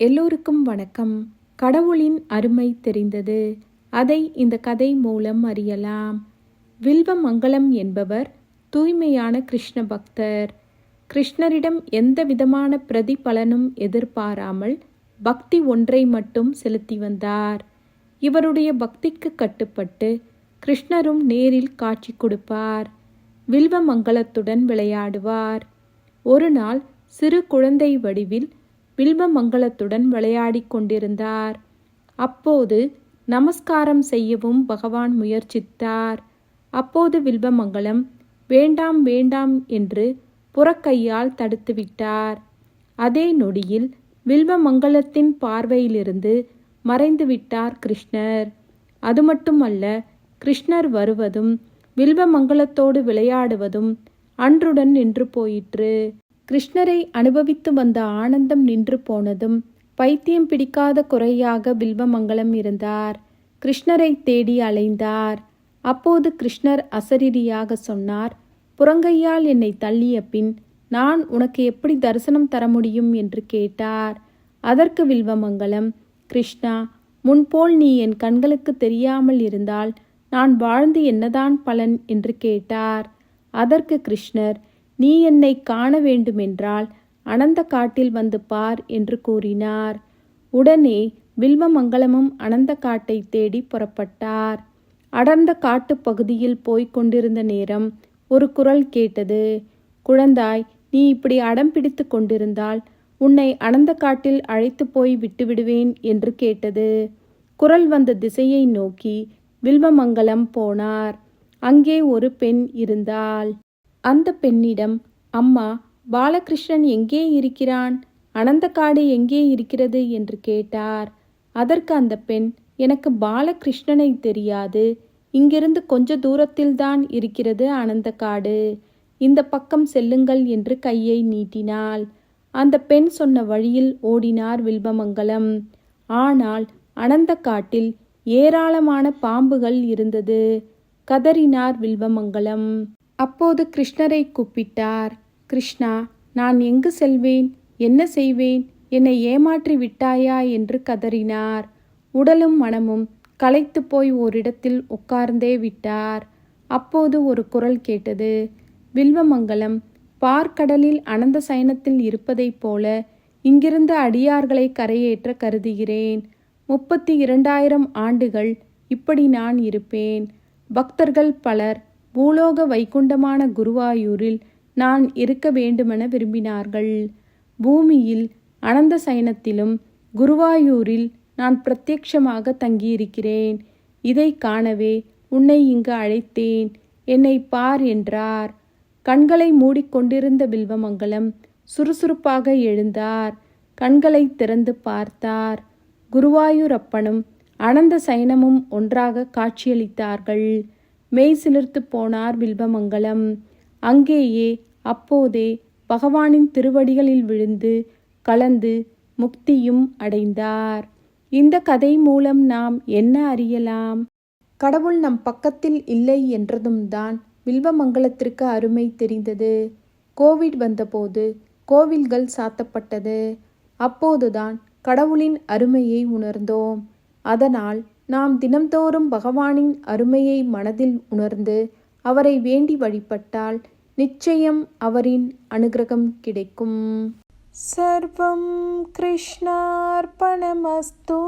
எல்லோருக்கும் வணக்கம். கடவுளின் அருமை தெரிந்தது. அதை இந்த கதை மூலம் அறியலாம். வில்வமங்கலம் என்பவர் தூய்மையான கிருஷ்ண பக்தர். கிருஷ்ணரிடம் எந்த விதமான பிரதிபலனும் எதிர்பாராமல் பக்தி ஒன்றை மட்டும் செலுத்தி வந்தார். இவருடைய பக்திக்கு கட்டுப்பட்டு கிருஷ்ணரும் நேரில் காட்சி கொடுப்பார். வில்வமங்கலத்துடன் விளையாடுவார். ஒரு நாள் சிறு குழந்தை வடிவில் வில்வமங்கலத்துடன் விளையாடிக் கொண்டிருந்தார். அப்போது நமஸ்காரம் செய்யவும் பகவான் முயற்சித்தார். அப்போது வில்வமங்கலம் வேண்டாம் வேண்டாம் என்று புறக்கையால் தடுத்துவிட்டார் அதே நொடியில் வில்வமங்கலத்தின் பார்வையிலிருந்து மறைந்துவிட்டார் கிருஷ்ணர். அது மட்டுமல்ல கிருஷ்ணர் வருவதும் வில்வமங்கலத்தோடு விளையாடுவதும் அன்றுடன் நின்று போயிற்று. கிருஷ்ணரை அனுபவித்து வந்த ஆனந்தம் நின்று போனதும் பைத்தியம் பிடிக்காத குறையாக வில்வமங்கலம் இருந்தார். கிருஷ்ணரை தேடி அலைந்தார். அப்போது கிருஷ்ணர் அசரீரியாக சொன்னார் புறங்கையால் என்னை தள்ளிய பின் நான் உனக்கு எப்படி தரிசனம் தர முடியும்? என்று கேட்டார். அதற்கு வில்வமங்கலம் கிருஷ்ணா முன்போல் நீ என் கண்களுக்கு தெரியாமல் இருந்தால் நான் வாழ்ந்து என்னதான் பலன்? என்று கேட்டார். அதற்கு கிருஷ்ணர் நீ என்னை காண வேண்டுமென்றால் அனந்த காட்டில் வந்து பார் என்று கூறினார். உடனே வில்வமங்கலமும் அனந்த காட்டை தேடி புறப்பட்டார். அடர்ந்த காட்டுப் பகுதியில் போய்க் கொண்டிருந்த நேரம் ஒரு குரல் கேட்டது. குழந்தாய் நீ இப்படி அடம் பிடித்து கொண்டிருந்தால் உன்னை அனந்த காட்டில் அழைத்து போய் விட்டுவிடுவேன் என்று கேட்டது. குரல் வந்த திசையை நோக்கி வில்வமங்கலம் போனார். அங்கே ஒரு பெண் இருந்தாள். அந்த பெண்ணிடம் அம்மா பாலகிருஷ்ணன் எங்கே இருக்கிறான்? அனந்தக்காடு எங்கே இருக்கிறது? என்று கேட்டார். அதற்கு அந்த பெண் எனக்கு பாலகிருஷ்ணனை தெரியாது. இங்கிருந்து கொஞ்ச தூரத்தில்தான் இருக்கிறது அனந்தக்காடு இந்த பக்கம் செல்லுங்கள் என்று கையை நீட்டினாள். அந்த பெண் சொன்ன வழியில் ஓடினார் வில்வமங்கலம். ஆனால் அனந்த காட்டில் ஏராளமான பாம்புகள் இருந்தது. கதறினார் வில்வமங்கலம். அப்போது கிருஷ்ணரை கூப்பிட்டார். கிருஷ்ணா நான் எங்கு செல்வேன்? என்ன செய்வேன்? என்னை ஏமாற்றி விட்டாயா? என்று கதறினார். உடலும் மனமும் களைத்து போய் ஓரிடத்தில் உட்கார்ந்தே விட்டார். அப்போது ஒரு குரல் கேட்டது. வில்வமங்கலம் பார்க்கடலில் அனந்த சயனத்தில் இருப்பதைப் போல இங்கிருந்த அடியார்களை கரையேற்ற கருதுகிறேன். முப்பத்தி இரண்டாயிரம் ஆண்டுகள் இப்படி நான் இருப்பேன். பக்தர்கள் பலர் பூலோக வைகுண்டமான குருவாயூரில் நான் இருக்க வேண்டுமென விரும்பினார்கள். பூமியில் அனந்த சயனத்திலும் குருவாயூரில் நான் பிரத்யட்சமாக தங்கியிருக்கிறேன். இதை காணவே உன்னை இங்கு அழைத்தேன். என்னை பார் என்றார். கண்களை மூடிக்கொண்டிருந்த வில்வமங்கலம் சுறுசுறுப்பாக எழுந்தார். கண்களை திறந்து பார்த்தார். குருவாயூரப்பனும் அனந்த சயனமும் ஒன்றாக காட்சியளித்தார்கள். மெய் சிலிர்த்து போனார் வில்வமங்கலம். அங்கேயே அப்போதே பகவானின் திருவடிகளில் விழுந்து கலந்து முக்தியும் அடைந்தார். இந்த கதை மூலம் நாம் என்ன அறியலாம்? கடவுள் நம் பக்கத்தில் இல்லை என்றதும் தான் வில்வமங்கலத்திற்கு அருமை தெரிந்தது. கோவிட் வந்தபோது கோவில்கள் சாத்தப்பட்டது. அப்போதுதான் கடவுளின் அருமையை உணர்ந்தோம். அதனால் நாம் தினம்தோறும் பகவானின் அருமையை மனதில் உணர்ந்து அவரை வேண்டி வழிபட்டால் நிச்சயம் அவரின் அனுகிரகம் கிடைக்கும். சர்வம் கிருஷ்ணார்பணமஸ்தூ.